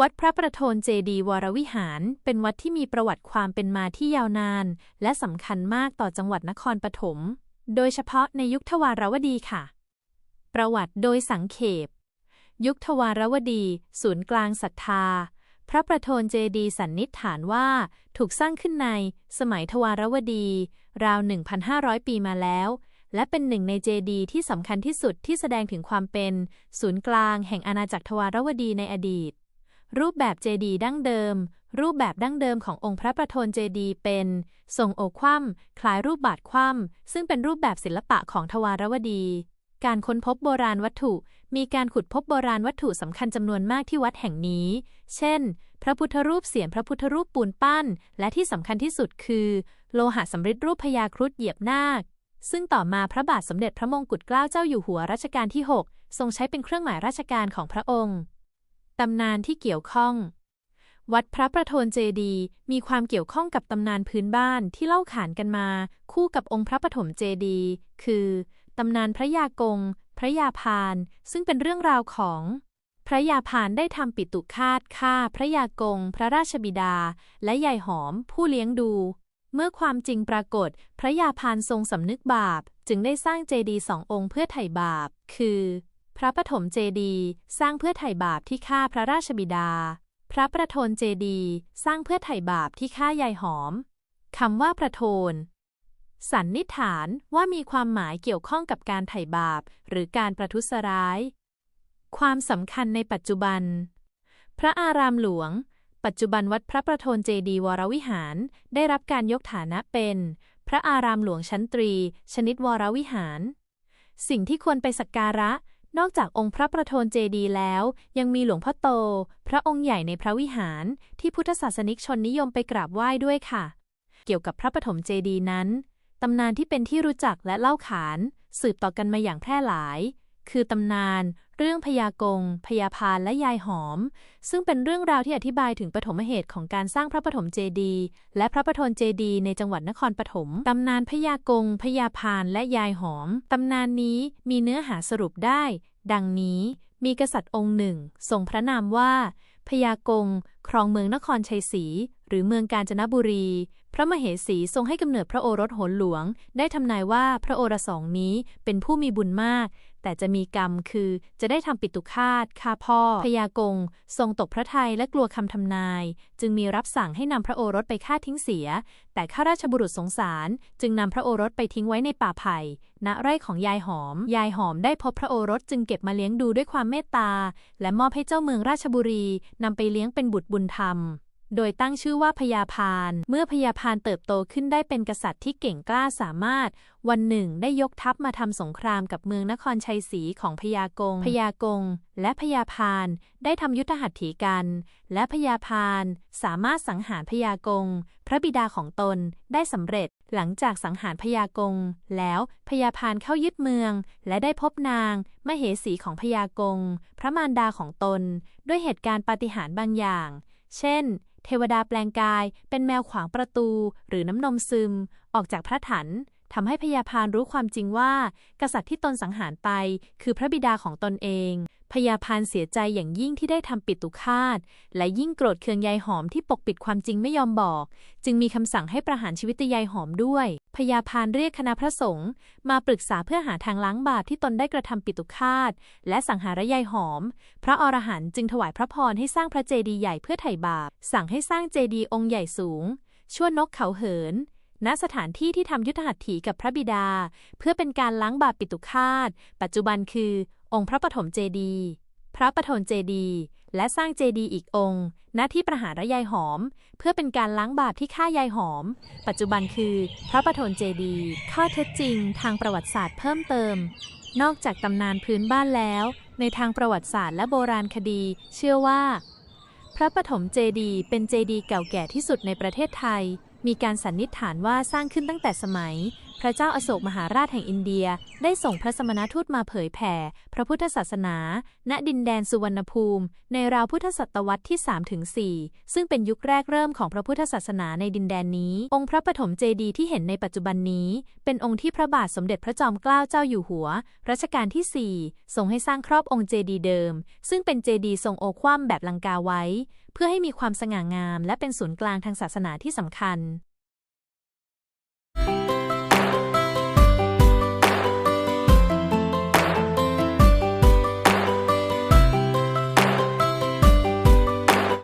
วัดพระประโทนเจดีวรวิหาร เป็นวัดที่มีประวัติความเป็นมาที่ยาวนาน และสำคัญมากต่อจังหวัดนครปฐม โดยเฉพาะในยุคทวารวดีค่ะ ประวัติโดยสังเขป ยุคทวารวดี ศูนย์กลางศรัทธา พระประโทนเจดีสันนิษฐานว่า ถูกสร้างขึ้นในสมัยทวารวดี ราว 1,500 ปีมาแล้วและเป็นหนึ่งในเจดีที่สำคัญที่สุดที่แสดงถึงความเป็น ศูนย์กลางแห่งอาณาจักรทวารวดีในอดีต รูปแบบเจดีดั้งเดิม รูปแบบดั้งเดิมขององค์พระประทนเจดีเป็นทรงโอกคว่ำคล้ายรูปบาทคว่ำซึ่งเป็นรูปแบบศิลปะของทวารวดี การค้นพบโบราณวัตถุ มีการขุดพบโบราณวัตถุสำคัญจำนวนมากที่วัดแห่งนี้ เช่น พระพุทธรูปเสียนพระพุทธรูปปูนปั้น และที่สำคัญที่สุดคือ โลหะสำริดรูปพญาครุฑเหยียบนาคซึ่งต่อมาพระบาทสมเด็จพระมงกุฎเกล้าเจ้าอยู่หัวรัชกาลที่ 6 ทรงใช้เป็นเครื่องหมายราชการของพระองค์ ตำนานที่เกี่ยวข้อง วัดพระประโทนเจดีมีความเกี่ยวข้องกับตำนานพื้นบ้านที่เล่าขานกันมา คู่กับองค์พระปฐมเจดีคือตำนานพระยากง พระยาพาน ซึ่งเป็นเรื่องราวของ พระยาพานได้ทำปิตุคาตฆ่า พระยากง พระราชบิดา และยายหอม ผู้เลี้ยงดู เมื่อความจริงปรากฏ พระยาพานทรงสำนึกบาป จึงได้สร้างเจดีย์สององค์เพื่อไถ่บาป คือ พระปฐมเจดีสร้างเพื่อไถ่บาปที่ฆ่าพระราชบิดา พระประโทนเจดีสร้างเพื่อไถ่บาปที่ฆ่ายายหอมคำว่าประโทน สันนิษฐานว่ามีความหมายเกี่ยวข้องกับการไถ่บาป หรือการประทุษร้าย ความสำคัญในปัจจุบัน พระอารามหลวง ปัจจุบันวัดพระประโทนเจดีวรวิหาร ได้รับการยกฐานะเป็น พระอารามหลวงชั้นตรี ชนิดวรวิหาร สิ่งที่ควรไปสักการะ นอกจากองค์พระประโทนเจดีย์แล้ว ยังมีหลวงพ่อโต พระองค์ใหญ่ในพระวิหาร ที่พุทธศาสนิกชนนิยมไปกราบไหว้ด้วยค่ะ เกี่ยวกับพระปฐมเจดีย์นั้น ตำนานที่เป็นที่รู้จักและเล่าขาน สืบต่อกันมาอย่างแพร่หลาย คือตำนาน เรื่องพญากงพญาพานและยายหอม ซึ่งเป็นเรื่องราวที่อธิบายถึงปฐมเหตุของการสร้างพระปฐมเจดีย์และพระปฐมเจดีย์ในจังหวัดนครปฐมตำนานพญากงพญาพานและยายหอม ตำนานนี้มีเนื้อหาสรุปได้ ดังนี้มีกษัตริย์องค์หนึ่งทรงพระนามว่าพญากง ครองเมืองนครชัยศรีหรือเมืองกาญจนบุรี พระมเหสีทรงให้กำเนิดพระโอรสโหนหลวง ได้ทำนายว่าพระโอรสองนี้เป็นผู้มีบุญมาก แต่จะมีกรรมคือจะได้ทำปิตุคาตฆ่าพ่อพญากง ทรงตกพระทัยและกลัวคำทำนาย จึงมีรับสั่งให้นำพระโอรสไปฆ่าทิ้งเสีย แต่ข้าราชบุรุษสงสาร จึงนำพระโอรสไปทิ้งไว้ในป่าไผ่ณไร่ของยายหอม ยายหอมได้พบพระโอรสจึงเก็บมาเลี้ยงดูด้วยความเมตตา และมอบให้เจ้าเมืองราชบุรีนำไปเลี้ยงเป็นบุตรบุุญธรรม โดยตั้งชื่อว่าพญาพาน เมื่อพญาพานเติบโตขึ้นได้เป็นกษัตริย์ที่เก่งกล้าสามารถ วันหนึ่งได้ยกทัพมาทำสงครามกับเมืองนครชัยศรีของพญากง พญากง และพญาพานได้ทำยุทธหัตถีกัน และพญาพานสามารถสังหารพญากง พระบิดาของตนได้สำเร็จ หลังจากสังหารพญากง แล้วพญาพานเข้ายึดเมือง และได้พบนางมเหสีของพญากง พระมารดาของตน ด้วยเหตุการณ์ปาฏิหาริย์บางอย่าง เช่น เทวดาแปลงกาย เป็นแมวขวางประตู หรือน้ำนมซึม ออกจากพระถันทำให้พญาพานรู้ความจริงว่า กษัตริย์ที่ตนสังหารไป คือพระบิดาของตนเอง พญาพานเสียใจอย่างยิ่งที่ได้ทำปิตุคาต และยิ่งโกรธเคืองยายหอมที่ปกปิดความจริงไม่ยอมบอก จึงมีคำสั่งให้ประหารชีวิตยายหอมด้วยพญาพานเรียกคณะพระสงฆ์มาปรึกษาเพื่อหาทางล้างบาปที่ตนได้กระทำปิตุคาต และสังหารยายหอม พระอรหันต์จึงถวายพระพรให้สร้างพระเจดีย์ใหญ่เพื่อไถ่บาป สั่งให้สร้างเจดีย์องค์ใหญ่สูง ชั่วนกเขาเหินณสถานที่ที่ทำยุทธหัตถีกับพระบิดา เพื่อเป็นการล้างบาปปิตุคาต ปัจจุบันคือ องค์พระปฐมเจดีย์พระปฐมเจดีย์และสร้างเจดีย์อีกองค์ ณที่ประหารยายหอม เพื่อเป็นการล้างบาปที่ฆ่ายายหอม ปัจจุบันคือ พระปฐมเจดีย์ข้อเท็จจริงทางประวัติศาสตร์เพิ่มเติม นอกจากตำนานพื้นบ้านแล้ว ในทางประวัติศาสตร์และโบราณคดี เชื่อว่า พระปฐมเจดีย์เป็นเจดีย์เก่าแก่ที่สุดในประเทศไทย มีการสันนิษฐานว่าสร้างขึ้นตั้งแต่สมัย พระเจ้าอโศกมหาราชแห่งอินเดียได้ส่งพระสมณทูตมาเผยแผ่ พระพุทธศาสนา ณดินแดนสุวรรณภูมิ ในราวพุทธศตวรรษที่ 3-4 ซึ่งเป็นยุคแรกเริ่มของพระพุทธศาสนาในดินแดนนี้ องค์พระปฐมเจดีย์ที่เห็นในปัจจุบันนี้ เป็นองค์ที่พระบาทสมเด็จพระจอมเกล้าเจ้าอยู่หัว รัชกาลที่ 4 ทรงให้สร้างครอบองค์เจดีย์เดิม ซึ่งเป็นเจดีย์ทรงโอคว่ำแบบลังกาไว้ เพื่อให้มีความสง่างาม และเป็นศูนย์กลางทางศาสนาที่สำคัญ